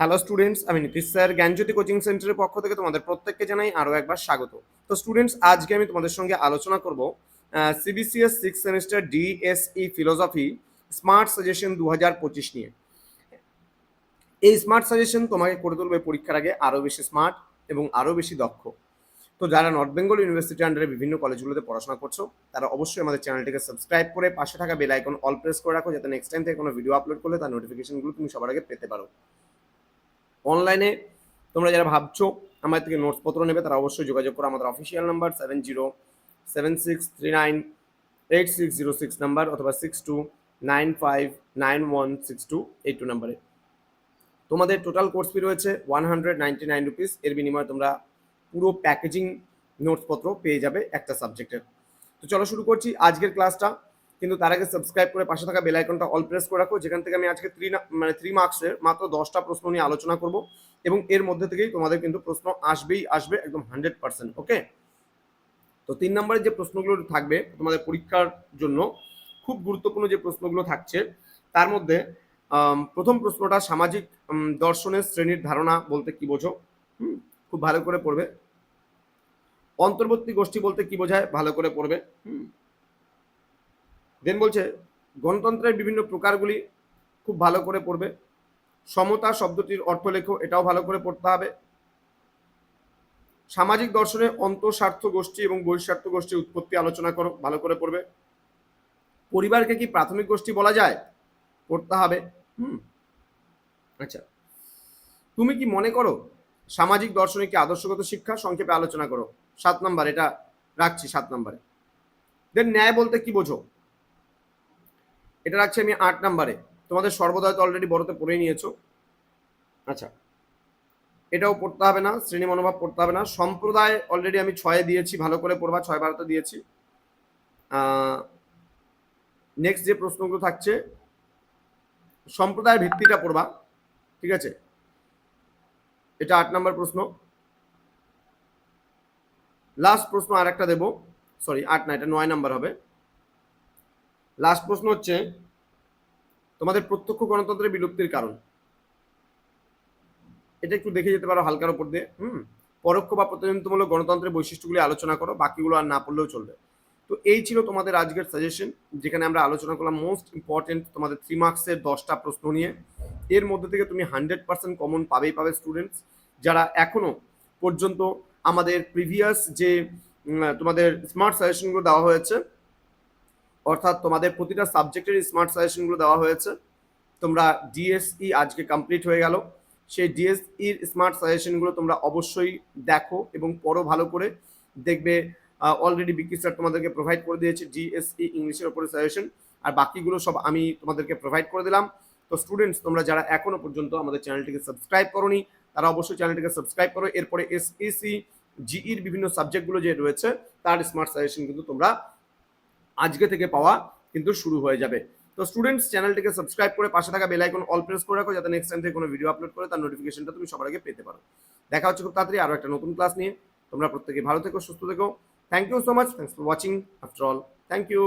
Hello students আমি Nitish sir, জ্ঞানজ্যোতি coaching সেন্টারের পক্ষ থেকে তোমাদের প্রত্যেককে জানাই আরও একবার স্বাগত। তো স্টুডেন্টস আজকে আমি তোমাদের সঙ্গে আলোচনা করব CBCS six semester DSE philosophy smart suggestion দু হাজার পঁচিশ নিয়ে। এই স্মার্ট সাজেশন তোমাকে করে তুলবে পরীক্ষার আগে আরও বেশি স্মার্ট এবং আরও বেশি দক্ষ। তো যারা নর্থ বেঙ্গল ইউনিভার্সিটি আন্ডারে বিভিন্ন কলেজগুলোতে পড়াশোনা করছ, তারা অবশ্যই আমাদের চ্যানেলটিকে সাবস্ক্রাইব করে পাশে থাকা বেল আইকন অল প্রেস করে রাখো, যাতে নেক্সট টাইম থেকে কোনো ভিডিও আপলোড করলে তার নোটিফিকেশনগুলো তুমি সবার আগে পেতে পারো। অনলাইনে তোমরা যারা ভাবছ আমার থেকে নোটস পত্র নেবে, তারা অবশ্যই যোগাযোগ করো। আমাদের official number seven zero seven six three nine eight six zero six number অথবা six two nine five nine one six two eight two নাম্বারে তোমাদের টোটাল কোর্স ফি রয়েছে one hundred ninety nine rupees এর বিনিময়ে তোমরা পুরো packaging নোটসপত্র পেয়ে যাবে একটা সাবজেক্টের তো চলো শুরু করছি আজকের ক্লাসটা কিন্তু তার আগে সাবস্ক্রাইব করে পাশে থাকা বেল আইকনটা অল প্রেস করে রাখো। যেখান থেকে আমি আজকে থ্রি মানে থ্রি মার্কসের মাত্র দশটা প্রশ্ন নিয়ে আলোচনা করব এবং এর মধ্যে থেকেই তোমাদের কিন্তু প্রশ্ন আসবেই আসবে একদম হান্ড্রেড পার্সেন্ট ওকে তো তিন নম্বরের যে প্রশ্নগুলো থাকবে তোমাদের পরীক্ষার জন্য, খুব গুরুত্বপূর্ণ যে প্রশ্নগুলো থাকছে, তার মধ্যে প্রথম প্রশ্নটা সামাজিক দর্শনের শ্রেণির ধারণা বলতে কি বোঝো? খুব ভালো করে পড়বে। অন্তর্বর্তী গোষ্ঠী বলতে কি বোঝায়? ভালো করে পড়বে। হুম দেন বলছে, গণতন্ত্রের বিভিন্ন প্রকারগুলি খুব ভালো করে পড়বে। সমতা শব্দটির অর্থ লেখো, এটাও ভালো করে পড়তে হবে। সামাজিক দর্শনে অন্তঃস্বার্থ গোষ্ঠী এবং বহিঃস্বার্থ গোষ্ঠীর উৎপত্তি আলোচনা করো, ভালো করে পড়বে। পরিবারকে কি প্রাথমিক গোষ্ঠী বলা যায়? পড়তে হবে। হুম। আচ্ছা। তুমি কি মনে করো, সামাজিক দর্শনে কি আদর্শগত শিক্ষা? সংক্ষেপে আলোচনা করো। সাত নাম্বার, এটা রাখছি সাত নাম্বারে। দেন ন্যায় বলতে কি বোঝো? এটা রাখছি আমি আট নাম্বারে। তোমাদের সর্বদয় তো অলরেডি বড়তে পড়েই নিয়েছো। আচ্ছা। এটাও পড়তে হবে না, শ্রেণি মনোভাব পড়তে হবে না। সম্প্রদায় অলরেডি আমি ছয়ে দিয়েছি, ভালো করে পড়বা, ছয় বারোতে দিয়েছি। নেক্সট যে প্রশ্নগুলো থাকছে, সম্প্রদায়ের ভিত্তিটা পড়বা, ঠিক আছে? এটা আট নম্বর প্রশ্ন। লাস্ট প্রশ্ন আর একটা দেবো। সরি আট না, এটা নয় নাম্বার হবে। লাস্ট প্রশ্ন হচ্ছে তোমাদের প্রত্যক্ষ গণতন্ত্রের বিলুপ্তির কারণ। এটা একটু দেখে যেতে পারো হালকার উপর দিয়ে, হুম? পরোক্ষ বা প্রতিনিধিত্বমূলক গণতন্ত্রের বৈশিষ্ট্যগুলি আলোচনা করো, বাকিগুলো আর না পড়লেও চলবে। তো এই ছিল তোমাদের আজকের সাজেশন যেখানে আমরা আলোচনা করলাম মোস্ট ইম্পর্টেন্ট তোমাদের থ্রি মার্কসের দশটা প্রশ্ন নিয়ে। এর মধ্যে থেকে তুমি হান্ড্রেড পার্সেন্ট কমন পাবেই পাবে স্টুডেন্টস যারা এখনও পর্যন্ত আমাদের প্রিভিয়াস যে তোমাদের স্মার্ট সাজেশনগুলো দেওয়া হয়েছে অর্থাৎ তোমাদের প্রতিটা সাবজেক্টের স্মার্ট সাজেশনগুলো দেওয়া হয়েছে। তোমরা ডিএসই আজকে কমপ্লিট হয়ে গেল। সেই ডিএসইর স্মার্ট সাজেশনগুলো তোমরা অবশ্যই দেখো এবং পড়ো ভালো করে। দেখবে অলরেডি বিকি স্যার তোমাদেরকে প্রোভাইড করে দিয়েছে ডিএসই ইংলিশের ওপরে সাজেশন আর বাকিগুলো সব আমি তোমাদেরকে প্রোভাইড করে দিলাম। তো স্টুডেন্টস তোমরা যারা এখনও পর্যন্ত আমাদের চ্যানেলটিকে সাবস্ক্রাইব করোনি, তারা অবশ্যই চ্যানেলটিকে সাবস্ক্রাইব করো। এরপরে এসইসি জিইর বিভিন্ন সাবজেক্টগুলো যে রয়েছে, তার স্মার্ট সাজেশন কিন্তু তোমরা আজকে থেকে পাওয়া কিন্তু শুরু হয়ে যাবে। তো স্টুডেন্টস চ্যানেলটিকে সাবস্ক্রাইব করে পাশে থাকা বেল আইকন অল প্রেস করে রাখো যাতে নেক্সট টাইম থেকে কোনো ভিডিও আপলোড করে তার নোটিফিকেশনটা তুমি সবার আগে পেতে পারো। দেখা হচ্ছে খুব তাড়াতাড়ি আরও একটা নতুন ক্লাস নিয়ে। তোমরা প্রত্যেকে ভালো থেকো, সুস্থ থেকো। Thank you so much thanks for watching after all thank you